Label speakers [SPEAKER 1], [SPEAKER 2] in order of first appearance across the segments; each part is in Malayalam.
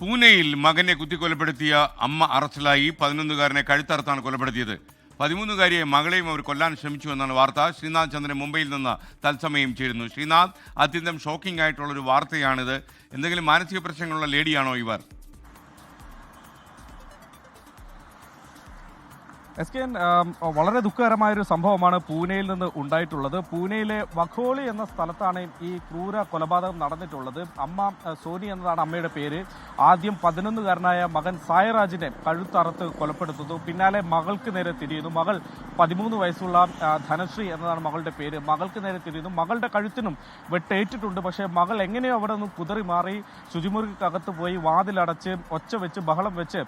[SPEAKER 1] പൂനെയിൽ മകനെ കുത്തിക്കൊലപ്പെടുത്തിയ അമ്മ അറസ്റ്റിലായി പതിനൊന്നുകാരനെ കഴുത്തറുത്താണ് കൊലപ്പെടുത്തിയത്. പതിമൂന്നുകാരിയെ മകളെയും അവർ കൊല്ലാൻ ശ്രമിച്ചു എന്നാണ് വാർത്ത. ശ്രീനാഥ് ചന്ദ്രൻ മുംബൈയിൽ നിന്ന് തത്സമയം ചേരുന്നു. ശ്രീനാഥ് അത്യന്തം ഷോക്കിംഗ് ആയിട്ടുള്ളൊരു വാർത്തയാണിത്. എന്തെങ്കിലും മാനസിക പ്രശ്നങ്ങളുള്ള ലേഡിയാണോ ഇവർ?
[SPEAKER 2] എസ് കെ എൻ, വളരെ ദുഃഖകരമായ ഒരു സംഭവമാണ് പൂനെയിൽ നിന്ന് ഉണ്ടായിട്ടുള്ളത്. പൂനെയിലെ വഖോളി എന്ന സ്ഥലത്താണ് ഈ ക്രൂര കൊലപാതകം നടന്നിട്ടുള്ളത്. അമ്മ സോനി എന്നതാണ് അമ്മയുടെ പേര്. ആദ്യം പതിനൊന്നുകാരനായ മകൻ സായരാജിനെ കഴുത്തറത്ത് കൊലപ്പെടുത്തുന്നു. പിന്നാലെ മകൾക്ക് നേരെ തിരിയുന്നു. മകൾ പതിമൂന്ന് വയസ്സുള്ള ധനശ്രീ എന്നതാണ് മകളുടെ പേര്. മകൾക്ക് നേരെ തിരിയുന്നു. മകളുടെ കഴുത്തിനും വെട്ടേറ്റിട്ടുണ്ട്. പക്ഷേ മകൾ എങ്ങനെയോ അവിടെ നിന്ന് കുതറി മാറി ശുചിമുറിക്കകത്ത് പോയി വാതിലടച്ച് ഒച്ച വെച്ച് ബഹളം വെച്ച്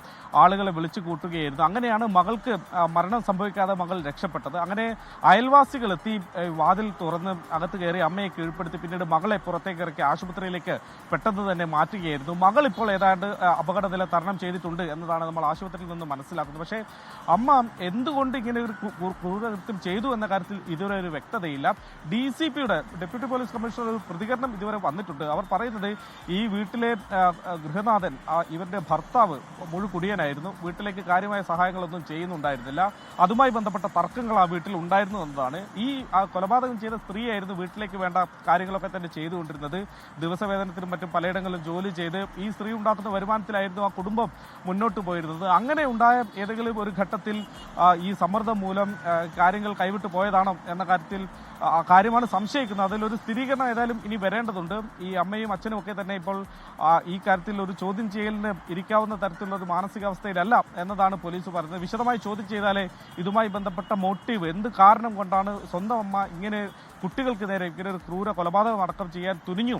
[SPEAKER 2] ആളുകളെ വിളിച്ചു കൂട്ടുകയായിരുന്നു. അങ്ങനെയാണ് മകൾക്ക് മരണം സംഭവിക്കാതെ മകൾ രക്ഷപ്പെട്ടത്. അങ്ങനെ അയൽവാസികൾ എത്തി വാതിൽ തുറന്ന് അകത്ത് കയറി അമ്മയെ കീഴ്പ്പെടുത്തി പിന്നീട് മകളെ പുറത്തേക്ക് ഇറക്കി ആശുപത്രിയിലേക്ക് പെട്ടെന്ന് തന്നെ മാറ്റുകയായിരുന്നു. മകൾ ഇപ്പോൾ ഏതാണ്ട് അപകടനില തരണം ചെയ്തിട്ടുണ്ട് എന്നതാണ് നമ്മൾ ആശുപത്രിയിൽ നിന്ന് മനസ്സിലാക്കുന്നത്. പക്ഷേ അമ്മ എന്തുകൊണ്ട് ഇങ്ങനെ ഒരു ക്രൂ- ക്രൂ- ക്രൂരകൃത്യം ചെയ്തു എന്ന കാര്യത്തിൽ ഇതുവരെ ഒരു വ്യക്തതയില്ല. ഡി സി പിയുടെ ഡെപ്യൂട്ടി പോലീസ് കമ്മീഷണർ ഒരു പ്രതികരണം ഇതുവരെ വന്നിട്ടുണ്ട്. അവർ പറയുന്നത് ഈ വീട്ടിലെ ഗൃഹനാഥൻ ഇവരുടെ ഭർത്താവ് മുഴുകുടിയനായിരുന്നു. വീട്ടിലേക്ക് കാര്യമായ സഹായങ്ങളൊന്നും ചെയ്യുന്നുണ്ടായിരുന്നില്ല അതുമായി ബന്ധപ്പെട്ട തർക്കങ്ങൾ ആ വീട്ടിൽ ഉണ്ടായിരുന്നു എന്നതാണ്. ഈ കൊലപാതകം ചെയ്ത സ്ത്രീയായിരുന്നു വീട്ടിലേക്ക് വേണ്ട കാര്യങ്ങളൊക്കെ തന്നെ ചെയ്തുകൊണ്ടിരുന്നത്. ദിവസവേതനത്തിനും മറ്റും പലയിടങ്ങളിലും ജോലി ചെയ്ത് ഈ സ്ത്രീ ഉണ്ടാക്കുന്ന വരുമാനത്തിലായിരുന്നു ആ കുടുംബം മുന്നോട്ട് പോയിരുന്നത്. അങ്ങനെ ഉണ്ടായ ഏതെങ്കിലും ഒരു ഘട്ടത്തിൽ ഈ സമ്മർദ്ദം മൂലം കാര്യങ്ങൾ കൈവിട്ടു പോയതാണോ എന്ന കാര്യത്തിൽ കാര്യമാണ് സംശയിക്കുന്നത്. അതിലൊരു സ്ഥിരീകരണം ഏതായാലും ഇനി വരേണ്ടതുണ്ട്. ഈ അമ്മയും അച്ഛനും ഒക്കെ തന്നെ ഇപ്പോൾ ഈ കാര്യത്തിൽ ഒരു ചോദ്യം ചെയ്യലിന് ഇരിക്കാവുന്ന തരത്തിലുള്ള ഒരു മാനസികാവസ്ഥയിലല്ല എന്നതാണ് പോലീസ് പറയുന്നത് വിശദമായി ചോദ്യം ചെയ്താലേ ഇതുമായി ബന്ധപ്പെട്ട മോട്ടീവ് എന്ത് കാരണം കൊണ്ടാണ് സ്വന്തം അമ്മ ഇങ്ങനെ കുട്ടികൾക്ക് നേരെ ഇങ്ങനെ ഒരു ക്രൂര കൊലപാതകം അടക്കം ചെയ്യാൻ തുനിഞ്ഞു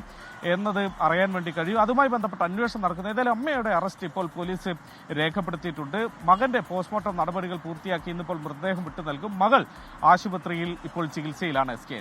[SPEAKER 2] എന്നത് അറിയാൻ വേണ്ടി കഴിയും. അതുമായി ബന്ധപ്പെട്ട അന്വേഷണം നടക്കുന്നത് ഏതായാലും അമ്മയുടെ അറസ്റ്റ് ഇപ്പോൾ പോലീസ് രേഖപ്പെടുത്തിയിട്ടുണ്ട്. മകന്റെ പോസ്റ്റ്മോർട്ടം നടപടികൾ പൂർത്തിയാക്കി ഇന്നിപ്പോൾ മൃതദേഹം വിട്ടു നൽകും. മകൾ ആശുപത്രിയിൽ ഇപ്പോൾ ചികിത്സയിലാണ്. S K